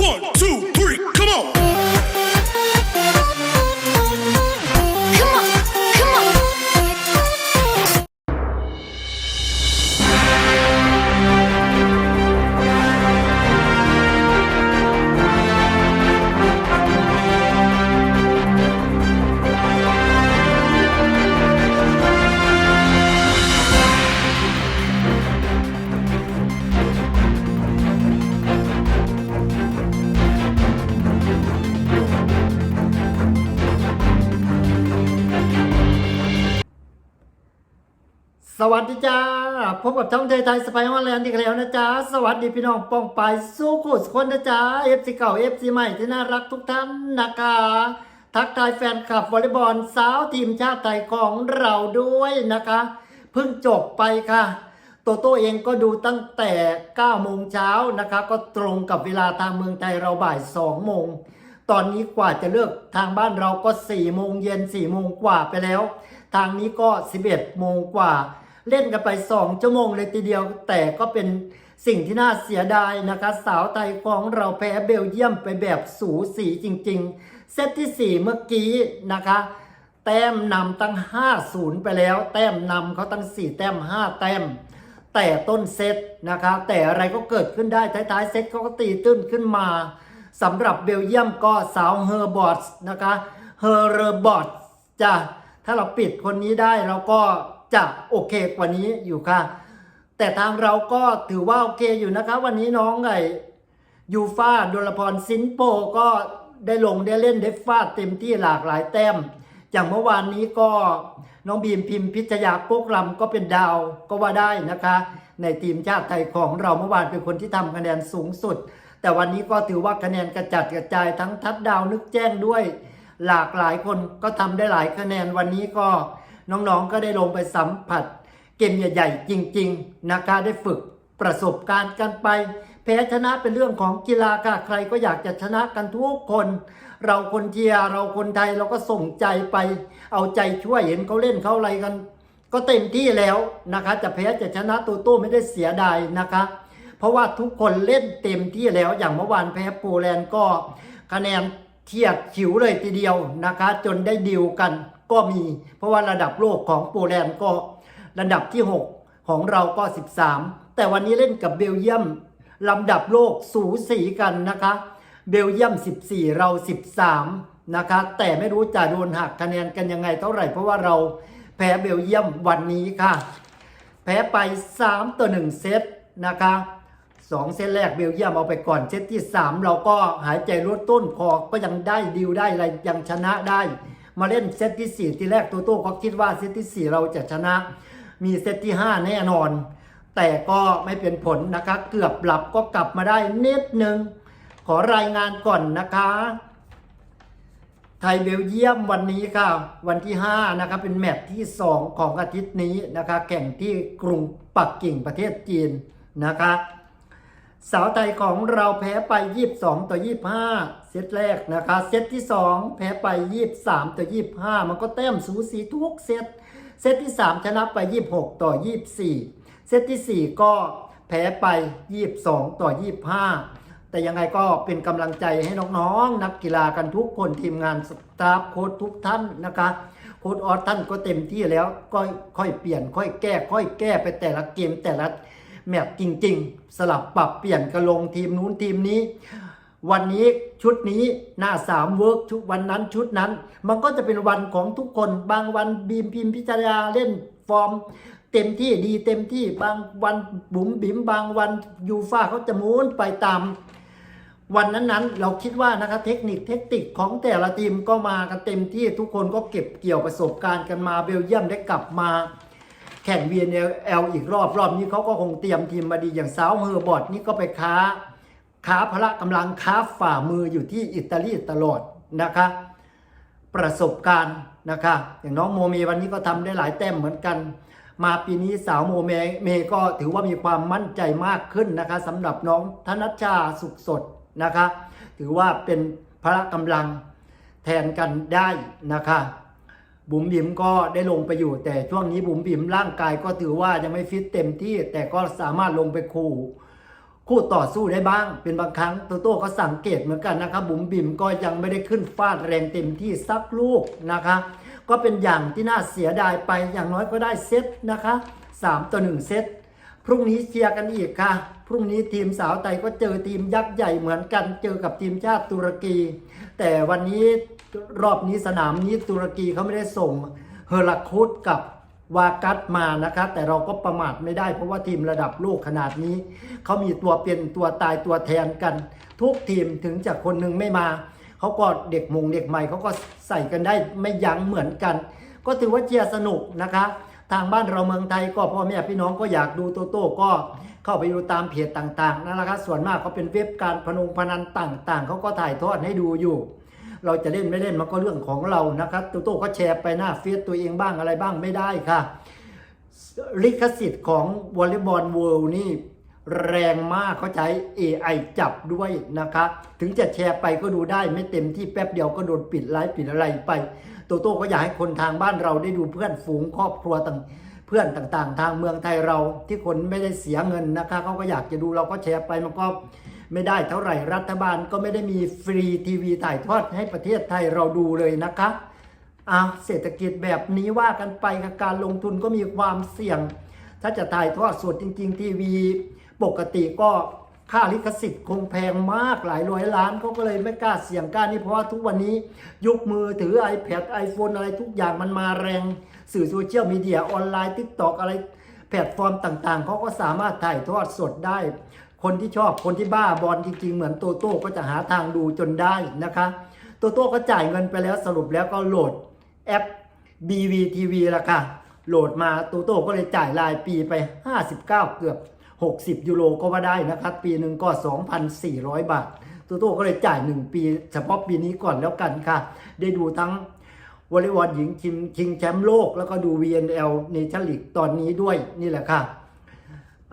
One, two, three, สวัสดีจ้าพบกับช่องไทยไทยสไปฮอลแลนด์อีกแล้วนะจ๊ะสวัสดีพี่น้องปองไปายสู้ขุดคนนะจ๊ะเอฟซีเก่าเอฟซีใหม่ที่น่ารักทุกท่านนะคะทักทายแฟนคลับวอลเลย์บอลสาวทีมชาติไทยของเราด้วยนะคะ เพิ่งจบไปค่ะ โตโต้เองก็ดูตั้งแต่9โมงเช้านะคะ ก็ตรงกับเวลาทางเมืองไทยเราบ่าย2โมงตอนนี้กว่าจะเลิกทางบ้านเราก็4โมงเย็น4โมงกว่าไปแล้ว ทางนี้ก็ 11โมงกว่า เล่นกันไป 2 ชั่วโมงเลยทีเดียว แต่ก็เป็นสิ่งที่น่าเสียดายนะคะ สาวไทยของเราแพ้เบลเยียมไปแบบสูสีจริง ๆ เซตที่ 4 เมื่อกี้นะคะ แต้มนำตั้ง 5-0 ไปแล้ว แต้มนำเขาตั้ง 4 แต้ม 5 แต้ม แต่ต้นเซตนะคะ แต่อะไรก็เกิดขึ้นได้ท้ายๆเซตเขาก็ตีตื้นขึ้นมาสำหรับเบลเยียมก็สาวเฮอร์บอตนะคะเฮอร์บอตจะถ้าเราปิดคนนี้ได้เราก็ จะโอเคกว่านี้อยู่ค่ะ แต่ทางเราก็ถือว่าโอเคอยู่นะคะ วันนี้น้องไงยูฟาดลพรซินโปก็ได้ลงได้เล่นได้ฟาดเต็มที่หลากหลายแต้ม อย่างเมื่อวานนี้ก็น้องบีมพิมพ์พิชยาโป๊กลำก็เป็นดาวก็ว่าได้นะคะ ในทีมชาติไทยของเราเมื่อวานเป็นคนที่ทำคะแนนสูงสุด แต่วันนี้ก็ถือว่าคะแนนกระจัดกระจายทั้งทัดดาวนึกแจ้งด้วย หลากหลายคนก็ทำได้หลายคะแนนวันนี้ก็ น้องๆก็ได้ลงไปสัมผัส เกมใหญ่ ๆ จริง ๆ นะคะได้ฝึกประสบการณ์กันไป แพ้ชนะเป็นเรื่องของกีฬาค่ะใครก็อยากจะชนะกันทุกคน เราคนเชียร์เราคนไทยเราก็ส่งใจไป เอาใจช่วยเห็นเขาเล่นเขาอะไรกัน ก็เต็มที่แล้วนะคะ จะแพ้จะชนะตัวโต้ไม่ได้เสียดายนะคะ เพราะว่าทุกคนเล่นเต็มที่แล้วอย่างเมื่อวานแพ้โปแลนด์ก็คะแนนเทียบฉิวเลยทีเดียวนะคะ จนได้ดิวกัน ก็มี เพราะว่าระดับโลกของโปแลนด์ก็ระดับที่ 6 ของเราก็ 13 แต่วันนี้เล่นกับเบลเยียมลำดับโลกสูสีกันนะคะ เบลเยียม 14 เรา 13 นะคะ แต่ไม่รู้จะโดนหักคะแนนกันยังไงเท่าไหร่ เพราะว่าเราแพ้เบลเยียมวันนี้ค่ะ แพ้ไป 3 ต่อ 1 เซตนะคะสองเซตแรกเบลเยียมเอาไปก่อนเซตที่ 3 เราก็หายใจลดต้นคอก็ยังได้ดิวได้อะไรยังชนะได้ มาเล่นเซตที่4ที่แรกตัวโต้ก็คิดว่าเซตที่ 4 เราจะชนะ มีเซตที่ 5 แน่นอน แต่ก็ไม่เป็นผลนะคะ เกือบหลับก็กลับมาได้นิดนึง ขอรายงานก่อนนะคะ ไทยเบลเยียมวันนี้ค่ะ วันที่ 5 นะคะเป็นแมตช์ที่ 2 ของอาทิตย์นี้นะคะ แข่งที่กรุงปักกิ่งประเทศจีนนะคะสาวไทยของเราแพ้ไป 22 ต่อ 25 เซตแรกนะคะเซตที่ 2 แพ้ไป 23 ต่อ 25 มันก็แต้มสูสีทุกเซตเซตที่ 3 ชนะไป 26 ต่อ 24 เซตที่ 4 ก็แพ้ไป 22 ต่อ 25 แต่ยังไงก็เป็นกำลังใจให้น้องๆ นักกีฬากันทุกคนทีมงานสตาฟโค้ชทุกท่านนะคะโค้ชออสท่านก็เต็มที่แล้วก็ค่อยเปลี่ยน ค่อยแก้ ค่อยแก้ไปแต่ละเกมแต่ละแมตช์จริง ๆ สลับปรับเปลี่ยนกันลงทีมนู้นทีมนี้ วันนี้ชุดนี้หน้าสามเวิร์กชุดวันนั้นชุดนั้น มันก็จะเป็นวันของทุกคนบางวันบีมพิมพิจารณาเล่นฟอร์ม เต็มที่ดีเต็มที่บางวันบุ๋มบิ๋มบางวันยูฟ่าเขาจะมุนไปตาม วันนั้นๆ เราคิดว่านะคะเทคนิคเทคนิคของแต่ละทีมก็มากันเต็มที่ทุกคนก็เก็บเกี่ยวประสบการณ์กันมาเบลเยียมได้กลับมาแข่ง VNL อีกรอบรอบนี้เขาก็คงเตรียมทีมมาดีอย่างสาวเฮอร์บอร์ดนี่ก็ไปค้า ค้าพละกำลังค้าฝ่ามืออยู่ที่อิตาลีตลอดนะคะประสบการณ์นะคะอย่างน้องโมเมวันนี้ก็ทำได้หลายแต้มเหมือนกัน มาปีนี้สาวโมเมเมก็ถือว่ามีความมั่นใจมากขึ้นนะคะสำหรับน้องธนชชาสุขสดนะคะถือว่าเป็นพละกำลังแทนกันได้นะคะบุ๋มบิ๋มก็ได้ลงไปอยู่แต่ช่วงนี้บุ๋มบิ๋มร่างกายก็ถือว่ายังไม่ฟิตเต็มที่ แต่ก็สามารถลงไปคู่ คู่ต่อสู้ได้บ้าง เป็นบางครั้งโตโต้ก็สังเกตเหมือนกันนะครับบุ๋มบิ๋มก็ยังไม่ได้ขึ้นฟาดแรงเต็มที่สักลูกนะคะ ก็เป็นอย่างที่น่าเสียดายไปอย่างน้อยก็ได้เซตนะคะ 3 ต่อ 1 เซตพรุ่งนี้เชียร์กันอีกค่ะ พรุ่งนี้ทีมสาวไทยก็เจอทีมยักษ์ใหญ่เหมือนกัน เจอกับทีมชาติตุรกี แต่วันนี้รอบนี้สนามนี้ตุรกีเขาไม่ได้ส่งเฮอร์ลักคุดกับ วากัสมานะคะแต่เราก็ประมาทไม่ได้เพราะว่าทีมระดับโลกขนาดนี้ เขามีตัวเป็นตัวตายตัวแทนกัน ทุกทีมถึงจากคนหนึ่งไม่มา เขาก็เด็กมงเด็กใหม่เขาก็ใส่กันได้ไม่ยั้งเหมือนกัน ก็ถือว่าเชียร์สนุกนะคะทางบ้านเราเมืองไทยก็พ่อแม่พี่น้องก็อยากดูโตโต้ก็เข้าไปดูตามเพจต่างๆนั่นแหละครับส่วนมากเขาเป็นเว็บการพนงพนันต่างๆเขาก็ถ่ายทอดให้ดูอยู่ เราจะเล่นไม่เล่นมันก็เรื่องของเรานะครับโตโต้ก็แชร์ไปหน้าเฟซตัวเองบ้างอะไรบ้างไม่ได้ค่ะ ลิขสิทธิ์ของวอลเลย์บอลเวิลด์นี่แรงมากเขาใช้ AI จับด้วยนะครับถึงจะแชร์ไปก็ดูได้ไม่เต็มที่แป๊บเดียวก็โดนปิดไลฟ์ปิดอะไรไปโตโต้ก็อยากให้คนทางบ้านเราได้ดูเพื่อนฝูงครอบครัวต่างเพื่อนต่างๆ ทางเมืองไทยเราที่คนไม่ได้เสียเงินนะคะเขาก็อยากจะดูเราก็แชร์ไปมันก็ ไม่ได้เท่าไหร่รัฐบาลก็ไม่ได้มีฟรีทีวีถ่ายทอดให้ประเทศไทยเราดูเลยนะคะอะเศรษฐกิจแบบนี้ว่ากันไปการลงทุนก็มีความเสี่ยง ถ้าจะถ่ายทอดสดจริง ๆ ทีวีปกติก็ค่าลิขสิทธิ์คงแพงมากหลายร้อยล้านเขาก็เลยไม่กล้าเสี่ยงกล้านี่เพราะว่าทุกวันนี้ยุคมือถือ iPad iPhone อะไรทุกอย่างมันมาแรง สื่อโซเชียลมีเดียออนไลน์ทิกตอกอะไรแพลตฟอร์มต่างๆ เขาก็สามารถถ่ายทอดสดได้ คนที่ชอบคนที่บ้าบอลจริง ๆ เหมือนโตโต้ก็จะหาทางดูจนได้นะคะโตโต้ก็จ่ายเงินไปแล้วสรุปแล้วก็โหลดแอป BVTV ละค่ะ โหลดมาโตโต้ก็เลยจ่ายรายปีไป 59 เกือบ 60 ยูโรก็ว่าได้นะครับ ปีหนึ่งก็ 2,400 บาทโตโต้ก็เลยจ่าย 1 ปี เฉพาะปีนี้ก่อนแล้วกันค่ะ ได้ดูทั้งวอลเลย์บอลหญิงชิงชิงแชมป์โลกแล้วก็ดู VNL ในชั่นลีกตอนนี้ด้วยนี่แหละค่ะ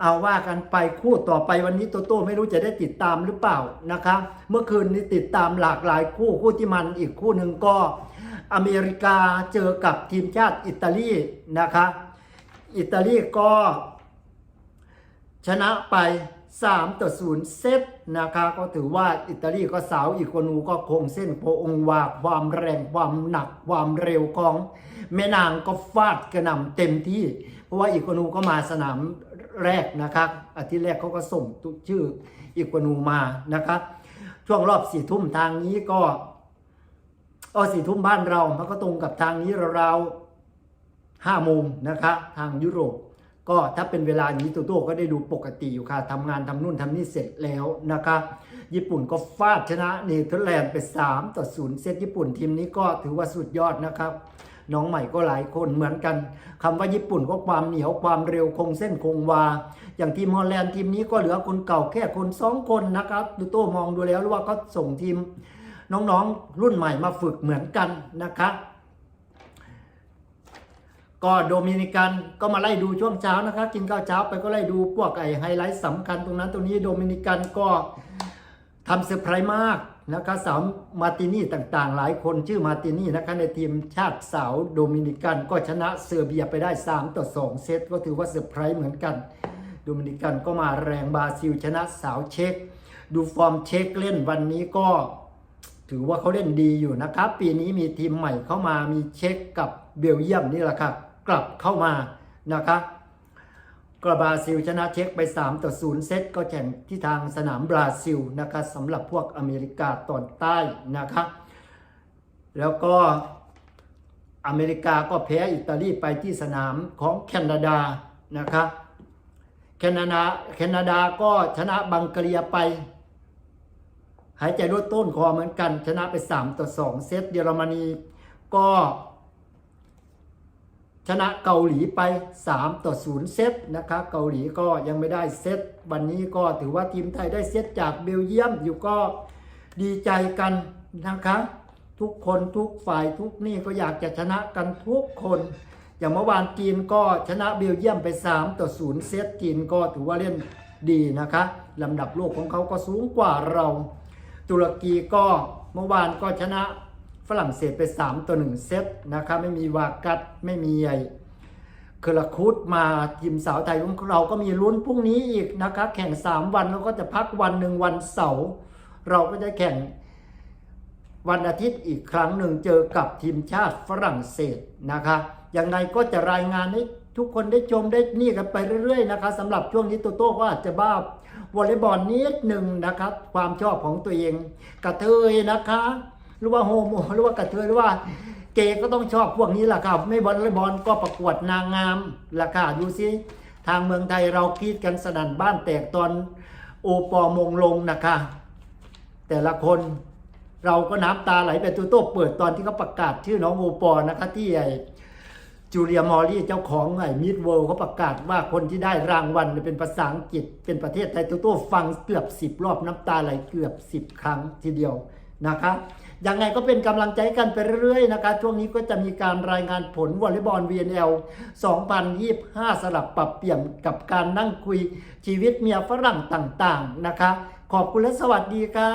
เอาว่ากันไปคู่ต่อไปวันนี้โตโต้ไม่รู้จะได้ติดตามหรือเปล่านะคะเมื่อคืนนี้ติดตามหลากหลายคู่คู่ที่มันอีกคู่หนึ่งก็ อเมริกาเจอกับทีมชาติอิตาลีนะคะอิตาลีก็ ชนะไป 3 ต่อ 0 เซตนะคะก็ถือว่าอิตาลีก็สาวอีกคนนูก็คงเส้นโพองวาความแรงความหนักความเร็วของ แม่นางก็ฟาดกระหน่ำเต็มที่ เพราะว่าอีกคนูก็มาสนาม แรกนะครับอาทิตย์แรกเขาก็ส่งตุชื่ออีกคนนูมานะครับ ช่วงรอบสี่ทุ่มทางนี้ก็อ๋อสี่ทุ่มบ้านเรา มันก็ตรงกับทางนี้ราวๆห้าโมงนะคะทางยุโรป ก็ถ้าเป็นเวลานี้โตโต้ก็ได้ดูปกติอยู่ค่ะทำงานทำนู่นทำนี่เสร็จแล้วนะคะญี่ปุ่นก็ฟาดชนะเนเธอร์แลนด์ไป 3 ต่อ 0 เซตญี่ปุ่นทีมนี้ก็ถือว่าสุดยอดนะครับ น้องใหม่ก็หลายคนเหมือนกันคำว่าญี่ปุ่นก็ความเหนียวความเร็วคงเส้นคงวา อย่างทีมฮอลแลนด์ทีมนี้ก็เหลือคนเก่าแค่คนสองคนนะครับดูโต้มองดูแล้วว่าก็ส่งทีมน้องๆรุ่นใหม่มาฝึกเหมือนกันนะคะก็โดมินิกันก็มาไล่ดูช่วงเช้านะครับกินข้าวเช้าไปก็ไล่ดูพวกไอไฮไลท์สำคัญตรงนั้นตรงนี้โดมินิกันก็ทำเซอร์ไพรส์มาก นะครับสาวมาตินี่ต่างๆ หลายคนชื่อมาตินี่นะคะในทีมชาติสาวโดมินิกันก็ชนะเซอร์เบียไปได้ 3 ต่อ 2 เซตก็ถือว่าเซอร์ไพรส์เหมือนกัน โดมินิกันก็มาแรงบราซิลชนะสาวเช็กดูฟอร์มเช็กเล่นวันนี้ก็ ถือว่าเขาเล่นดีอยู่นะครับ ปีนี้มีทีมใหม่เข้ามามีเช็กกับเบลเยียมนี่แหละครับกลับเข้ามานะครับ กระบราซิลชนะเช็กไป 3 ต่อ 0 เซตก็แข่งที่ทางสนามบราซิลนะครับสำหรับพวกอเมริกาตอนใต้นะครับแล้วก็อเมริกาก็แพ้อิตาลีไปที่สนามของแคนาดานะครับแคนาดาแคนาดาก็ชนะบังกลียไป หายใจรวดต้นคอเหมือนกัน ชนะไป 3 ต่อ 2 เซตเยอรมนีก็ ชนะเกาหลีไป 3 ต่อ 0 เซตนะครับเกาหลีก็ยังไม่ได้เซตวันนี้ก็ถือว่าทีมไทยได้เซตจากเบลเยียมอยู่ก็ดีใจกันนะครับทุกคนทุกฝ่ายทุกนี่ก็อยากจะชนะกันทุกคน อย่างเมื่อวานจีนก็ชนะเบลเยียมไป 3 ต่อ 0 เซตจีนก็ถือว่าเล่นดีนะคะลำดับโลกของเขาก็สูงกว่าเรา ตุรกีก็เมื่อวานก็ชนะ ฝรั่งเศสไป 3ต่อ1เซตนะครับไม่มีวากัตไม่มีใหญ่เคลคุดมาทีมสาวไทยของเราก็มีลุ้นพรุ่งนี้อีกนะคะแข่ง 3 วันแล้วก็จะพักวันหนึ่งวันเสาร์เราก็จะแข่งวันอาทิตย์อีกครั้งหนึ่งเจอกับทีมชาติฝรั่งเศสนะคะยังไงก็จะรายงานให้ทุกคนได้ชมได้นี่กันไปเรื่อยๆนะคะสำหรับช่วงนี้โตโต้ก็อาจจะบ้าวอลเลย์บอลนิดหนึ่งนะครับ ความชอบของตัวเองกระเทยนะคะ หรือว่าโฮโมหรือว่ากระเทยหรือว่าเกย์ก็ต้องชอบพวกนี้แหละครับ ไม่บอลเลยบอลก็ประกวดนางงามละค่ะดูสิทางเมืองไทยเราคิดกันสนั่นบ้านแตกตอนโอปอมงลงนะคะแต่ละคนเราก็น้ำตาไหลไปตัวโต้เปิดตอนที่เขาประกาศชื่อน้องโอปอนะคะที่ไอจูเลียมอรี่เจ้าของไอ้มิดเวิลด์เขาประกาศว่าคนที่ได้รางวัลเป็นภาษาอังกฤษเป็นประเทศไทยตัวโต้ฟังเกือบสิบรอบน้ำตาไหลเกือบสิบครั้งทีเดียว นะคะยังไงก็เป็นกำลังใจกันไปเรื่อยๆนะคะ ช่วงนี้ก็จะมีการรายงานผลวอลเลย์บอล VNL 2025 สลับปรับเปลี่ยนกับการนั่งคุยชีวิตเมียฝรั่งต่างๆนะคะ ขอบคุณและสวัสดีค่ะ